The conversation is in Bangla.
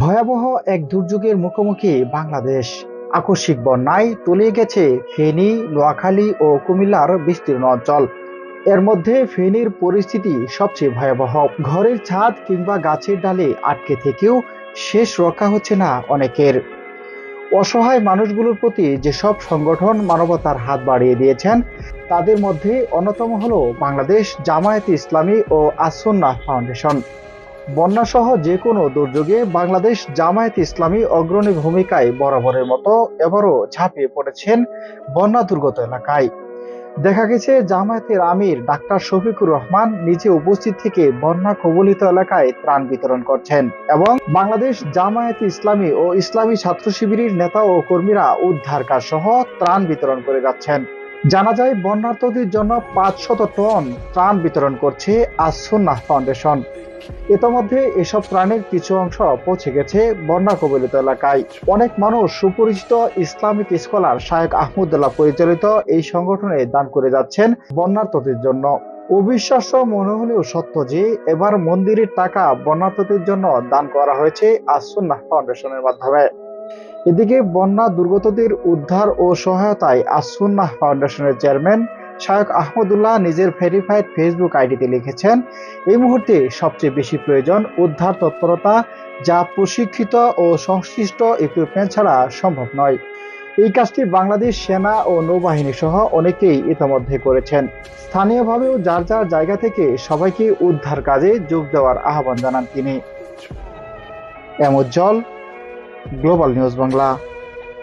ভয়াবহ এক দুর্যোগের মুখোমুখি বাংলাদেশ। আকস্মিক বন্যায় তলিয়ে গেছে ফেনী, নোয়াখালী ও কুমিল্লার বিস্তীর্ণ অঞ্চল। এর মধ্যে ফেনীর পরিস্থিতি সবচেয়ে ভয়াবহ। ঘরের ছাদ কিংবা গাছের ডালে আটকে থেকেও শেষ রক্ষা হচ্ছে না অনেকের। অসহায় মানুষগুলোর প্রতি যেসব সংগঠন মানবতার হাত বাড়িয়ে দিয়েছেন, তাদের মধ্যে অন্যতম হল বাংলাদেশ জামায়াতে ইসলামী ও আসন্না ফাউন্ডেশন। বন্যাসহ যে কোনো দুর্যোগে বাংলাদেশ জামায়াত ইসলামী অগ্রণী ভূমিকায় বরাবরের মতো এবারও ঝাঁপিয়ে পড়েছেন বন্যা দুর্গত এলাকায়। দেখা গেছে, জামায়াতের আমির ডাক্তার শফিকুর রহমান নিজে উপস্থিত থেকে বন্যা কবলিত এলাকায় ত্রাণ বিতরণ করছেন এবং বাংলাদেশ জামায়াত ইসলামী ও ইসলামী ছাত্র শিবিরের নেতা ও কর্মীরা উদ্ধার কাজ সহ ত্রাণ বিতরণ করে যাচ্ছেন। জানা যায়, বন্যার্তদের জন্য পাঁচশত টন ত্রাণ বিতরণ করছে আসন্না ফাউন্ডেশন। ইতোমধ্যে এসব ত্রাণের কিছু অংশ পৌঁছে গেছে বন্যা কবলিত এলাকায়। অনেক মানুষ সুপরিচিত ইসলামিক স্কলার শায়েক আহমদুল্লাহ পরিচালিত এই সংগঠনে দান করে যাচ্ছেন বন্যার্তদের জন্য। অবিশ্বাস্য মনে হলেও সত্য যে, এবার মন্দিরের টাকা বন্যার্তদের জন্য দান করা হয়েছে আসন্না ফাউন্ডেশনের মাধ্যমে। এদিকে বন্যা দুর্গতদের উদ্ধার ও সহায়তায় আসন্না ফাউন্ডেশনের চেয়ারম্যান শায়ক আহমদুল্লাহ নিজের ভেরিফাইড ফেসবুক আইডিতে লিখেছেন, এই মুহূর্তে সবচেয়ে বেশি প্রয়োজন উদ্ধার তৎপরতা যা প্রশিক্ষিত ও সংশ্লিষ্ট ইকুইপমেন্ট ছাড়া সম্ভব নয়। এই কাজটি বাংলাদেশ সেনা ও নৌবাহিনী সহ অনেকেই ইতিমধ্যে করেছেন। স্থানীয়ভাবেও যার যার জায়গা থেকে সবাইকে উদ্ধার কাজে যোগ দেওয়ার আহ্বান জানান তিনি। এমজ্জল গ্লোবাল নিউজ বাংলা